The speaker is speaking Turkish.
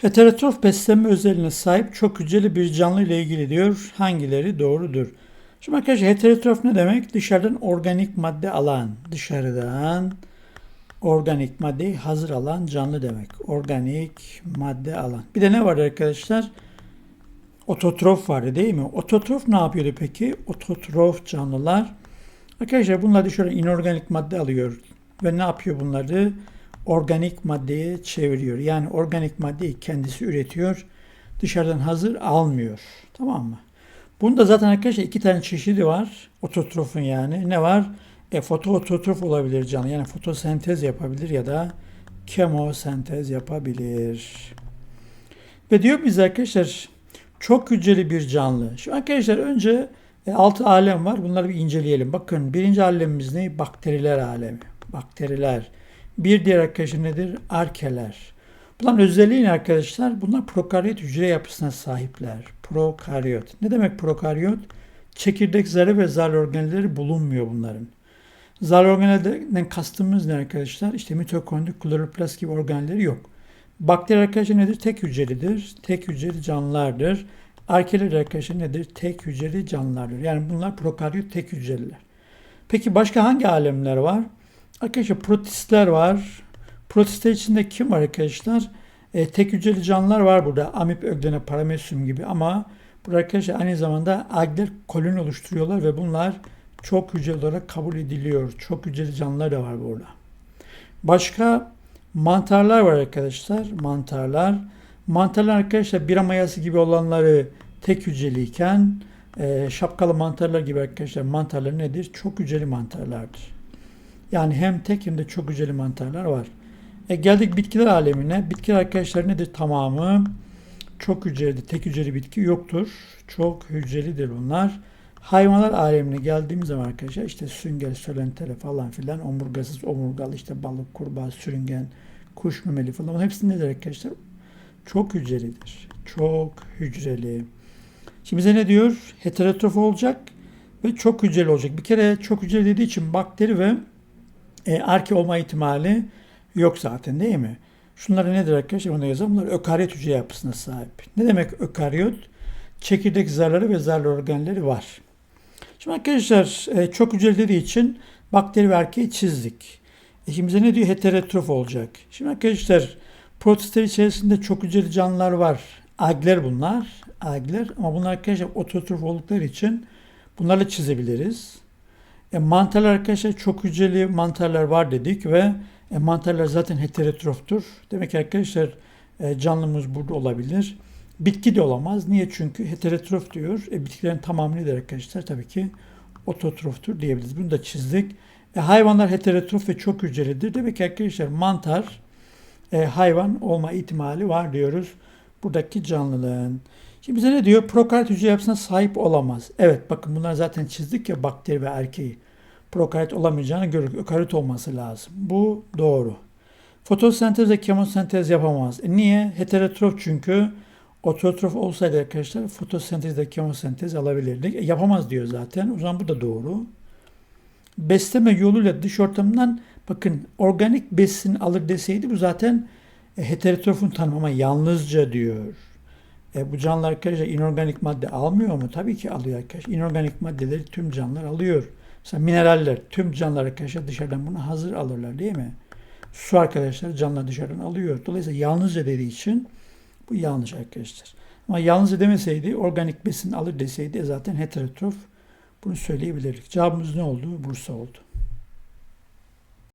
Heterotrof beslenme özelliğine sahip çok hücreli bir canlı ile ilgili diyor. Hangileri doğrudur? Şimdi arkadaşlar heterotrof ne demek? Dışarıdan organik madde alan, dışarıdan organik maddeyi hazır alan canlı demek. Organik madde alan. Bir de ne var arkadaşlar? Ototrof vardı değil mi? Ototrof ne yapıyordu peki? Ototrof canlılar. Arkadaşlar bunlar dışarı inorganik madde alıyor. Ve ne yapıyor bunları? Organik maddeye çeviriyor. Yani organik maddeyi kendisi üretiyor. Dışarıdan hazır almıyor. Tamam mı? Bunda zaten arkadaşlar iki tane çeşidi var. Ototrofun yani. Ne var? E, fotoototrof olabilir canlı. Yani fotosentez yapabilir ya da kemosentez yapabilir. Ve diyor biz arkadaşlar çok hücreli bir canlı. Şu arkadaşlar önce e, altı alem var. Bunları bir inceleyelim. Bakın birinci alemimiz ne? Bakteriler alemi. Bakteriler. Bir diğer arkadaşlar nedir? Arkeler. Bunların özelliği ne arkadaşlar? Bunlar prokaryot hücre yapısına sahipler. Prokaryot. Ne demek prokaryot? Çekirdek zarı ve zarlı organelleri bulunmuyor bunların. Zarlı organellerden kastımız ne arkadaşlar? İşte mitokondri, kloroplast gibi organelleri yok. Bakteri arkadaşlar nedir? Tek hücrelidir. Tek hücreli canlılardır. Arkeler arkadaşlar nedir? Tek hücreli canlılardır. Yani bunlar prokaryot tek hücreliler. Peki başka hangi alemler var? Arkadaşlar protistler var. Protistler içinde kim var arkadaşlar? E, tek hücreli canlılar var burada. Amip, öglene, paramesyum gibi ama bu arkadaşlar aynı zamanda algler koloni oluşturuyorlar ve bunlar çok hücreli olarak kabul ediliyor. Çok hücreli canlılar da var burada. Başka mantarlar var arkadaşlar. Mantarlar. Mantarlar arkadaşlar bira mayası gibi olanları tek hücreliyken e, şapkalı mantarlar gibi arkadaşlar mantarlar nedir? Çok hücreli mantarlardır. Yani hem tek hem de çok hücreli mantarlar var. E geldik bitkiler alemine. Bitkiler arkadaşlar nedir? Tamamı çok hücreli, tek hücreli bitki yoktur. Çok hücrelidir bunlar. Hayvanlar alemine geldiğimiz zaman arkadaşlar işte sünger, sölentele falan filan, omurgasız, omurgalı, işte balık, kurbağa, sürüngen, kuş memeli falan. Hepsi nedir arkadaşlar? Çok hücrelidir. Çok hücreli. Şimdi bize ne diyor? Heterotrof olacak ve çok hücreli olacak. Bir kere çok hücreli dediği için bakteri ve e, arke olma ihtimali yok zaten değil mi? Şunlar nedir arkadaşlar? Onu yazalım. Bunlar ökaryot hücre yapısına sahip. Ne demek ökaryot? Çekirdek zarları ve zarlı organları var. Şimdi arkadaşlar e, çok hücreli dediği için bakteri ve arkeyi çizdik. E şimdi bize ne diyor? Heterotrof olacak. Şimdi arkadaşlar protistler içerisinde çok hücreli canlılar var. Algler bunlar. Algler ama bunlar arkadaşlar ototrof oldukları için bunlarla çizebiliriz. E, mantarlar arkadaşlar çok hücreli mantarlar var dedik ve e, mantarlar zaten heterotroftur. Demek ki arkadaşlar e, canlımız burada olabilir. Bitki de olamaz. Niye? Çünkü heterotrof diyor. E, bitkilerin tamamı nedir arkadaşlar? Tabii ki ototroftur diyebiliriz. Bunu da çizdik. E, hayvanlar heterotrof ve çok hücrelidir. Demek ki arkadaşlar mantar e, hayvan olma ihtimali var diyoruz. Buradaki canlılığın. Şimdi bize ne diyor? Prokaryot hücre yapısına sahip olamaz. Evet bakın bunlar zaten çizdik ya bakteri ve erkeği. Prokaryot olamayacağını görürük. Ökaryot olması lazım. Bu doğru. Fotosentez ve kemosentez yapamaz. E niye? Heterotrof çünkü. Ototrof olsaydı arkadaşlar fotosentez ve kemosentez alabilirdik. E, yapamaz diyor zaten. O zaman bu da doğru. Besleme yoluyla dış ortamdan bakın organik besin alır deseydi bu zaten e, heterotrofun tanımı ama yalnızca diyor. E, bu canlılar arkadaşlar inorganik madde almıyor mu? Tabii ki alıyor arkadaşlar. İnorganik maddeleri tüm canlılar alıyor. Mesela mineraller tüm canlılar arkadaşlar dışarıdan bunu hazır alırlar değil mi? Su arkadaşlar canlılar dışarıdan alıyor. Dolayısıyla yalnızca dediği için bu yanlış arkadaşlar. Ama yalnızca demeseydi organik besin alır deseydi e, zaten heterotrof bunu söyleyebilirdik. Cevabımız ne oldu? Bursa oldu.